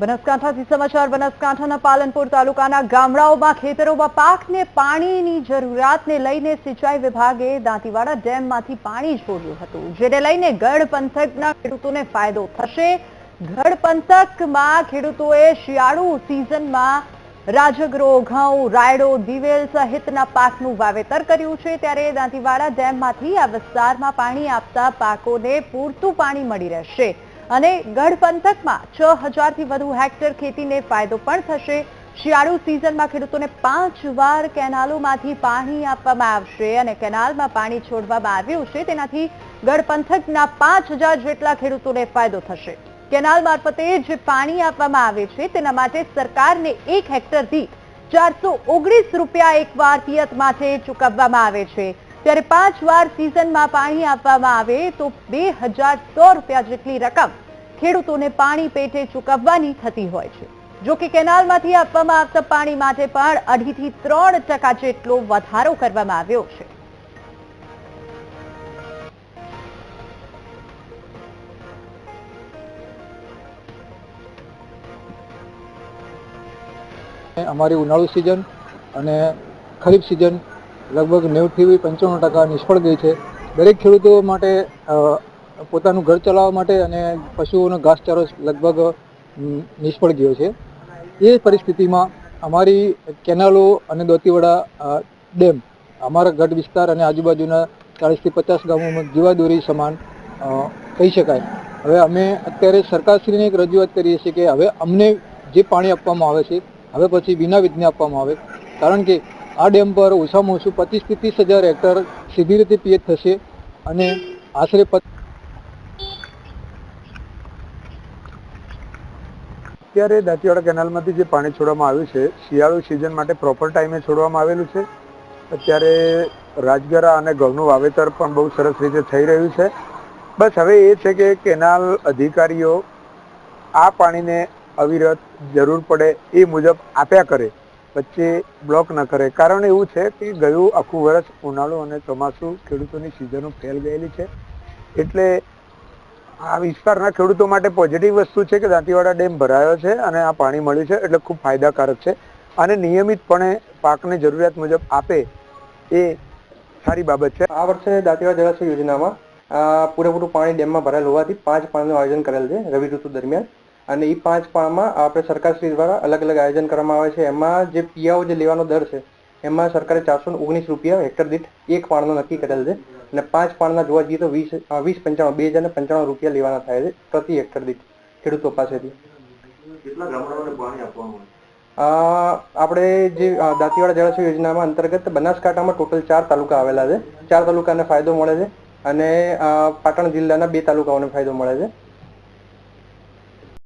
બનાસકાંઠાથી સમાચાર બનાસકાંઠાના પાલનપુર તાલુકાના ગામડાઓમાં, ખેતરોમાં પાકને પાણીની જરૂરિયાતને લઈને સિંચાઈ વિભાગે દાંતીવાડા ડેમમાંથી પાણી છોડ્યું હતું, જેને લઈને ગઢ પંથકના ખેડૂતોને ફાયદો થશે. ગઢ પંથકમાં ખેડૂતોએ શિયાળુ સિઝનમાં રાજગરો, ઘઉં, રાયડો, દિવેલ સહિતના પાકનું વાવેતર કર્યું છે. ત્યારે દાંતીવાડા ડેમમાંથી આ વિસ્તારમાં પાણી આપતા પાકોને પૂરતું પાણી મળી રહેશે. અને ગઢ પંથકમાં છ હજારથી વધુ હેક્ટર ખેતીને ફાયદો પણ થશે. શિયાળુ સિઝનમાં ખેડૂતોને પાંચ વાર કેનાલોમાંથી પાણી આપવામાં આવશે અને કેનાલમાં પાણી છોડવામાં આવ્યું છે. તેનાથી ગઢ પંથકના પાંચ જેટલા ખેડૂતોને ફાયદો થશે. કેનાલ મારફતે જે પાણી આપવામાં આવે છે. તેના માટે સરકારને એક હેક્ટર દીઠ ચારસો ઓગણીસ રૂપિયા એકવાર પિયત માટે ચૂકવવામાં આવે છે. ત્યારે પાંચ વાર સિઝનમાં પાણી આપવામાં આવે તો બે રૂપિયા જેટલી રકમ ખેડૂતોને પાણી પેટે ચૂકવવાની થતી હોય છે. જો કે કેનાલમાંથી આપવામાં આવતા પાણી માટે પણ અઢીથી ત્રણ ટકા જેટલો વધારો કરવામાં આવ્યો છે. અમારી ઉનાળુ સિઝન અને ખરીફ સિઝન લગભગ નેવુંથી પંચાણું ટકા નિષ્ફળ ગઈ છે. દરેક ખેડૂતો માટે પોતાનું ઘર ચલાવવા માટે અને પશુઓનો ઘાસચારો લગભગ નિષ્ફળ ગયો છે. એ પરિસ્થિતિમાં અમારી કેનાલો અને દોતીવાડા ડેમ, અમારા ગઢ વિસ્તાર અને આજુબાજુના ચાળીસથી પચાસ ગામોમાં જીવાદોરી સમાન કહી શકાય. હવે અમે અત્યારે સરકારશ્રીને એક રજૂઆત કરીએ છીએ કે હવે અમને જે પાણી આપવામાં આવે છે, હવે પછી વિના વિઘ્ને આપવામાં આવે. કારણ કે આ ડેમ પર ઓછામાં ઓછું પચીસથી ત્રીસ હજાર હેક્ટર સીધી રીતે પીએચ થશે અને આશરે અત્યારે દાંતીવાડા કેનાલમાંથી જે પાણી છોડવામાં આવ્યું છે, શિયાળુ સિઝન માટે પ્રોપર ટાઈમે છોડવામાં આવેલું છે. અત્યારે રાજગરા અને ઘઉંનું વાવેતર પણ બહુ સરસ રીતે થઈ રહ્યું છે. બસ હવે એ છે કે કેનાલ અધિકારીઓ આ પાણીને અવિરત જરૂર પડે એ મુજબ આપ્યા કરે. વચ્ચે બ્લોક ન કરે. કારણ એવું છે કે ગયું આખું વર્ષ ઉનાળુ અને ચોમાસું ખેડૂતોની સિઝનો ફેલ ગયેલી છે. એટલે આ વિસ્તારના ખેડૂતો માટે પોઝિટિવ વસ્તુ છે કે દાંતીવાડા ડેમ ભરાયો છે અને આ પાણી મળ્યું છે એટલે ખૂબ ફાયદાકારક છે. અને નિયમિતપણે પાકને જરૂરિયાત મુજબ આપે એ સારી બાબત છે. આ વર્ષે દાંતીવાડા જળાશય યોજનામાં પૂરેપૂરું પાણી ડેમમાં ભરાયેલ હોવાથી પાંચ પાણીનું આયોજન કરેલ છે રવિ ઋતુ દરમિયાન. અને એ પાંચ પાણમાં આપણે સરકારશ્રી દ્વારા અલગ અલગ આયોજન કરવામાં આવે છે. એમાં જે પિયાઓ જે લેવાનો દર છે એમાં સરકારે ચારસો ઓગણીસ રૂપિયા હેક્ટર દીઠ એક પાણનો નક્કી કરેલ છે અને પાંચ પાણના જોવા જઈએ તો વીસ વીસ પંચાણું બે હજાર પંચાણું રૂપિયા લેવાના થાય છે પ્રતિ હેક્ટર દીઠ ખેડૂતો પાસેથી. આપણે જે દાંતીવાડા જળાશય યોજનામાં અંતર્ગત બનાસકાંઠામાં ટોટલ ચાર તાલુકા આવેલા છે. ચાર તાલુકાને ફાયદો મળે છે અને પાટણ જિલ્લાના બે તાલુકાઓને ફાયદો મળે છે.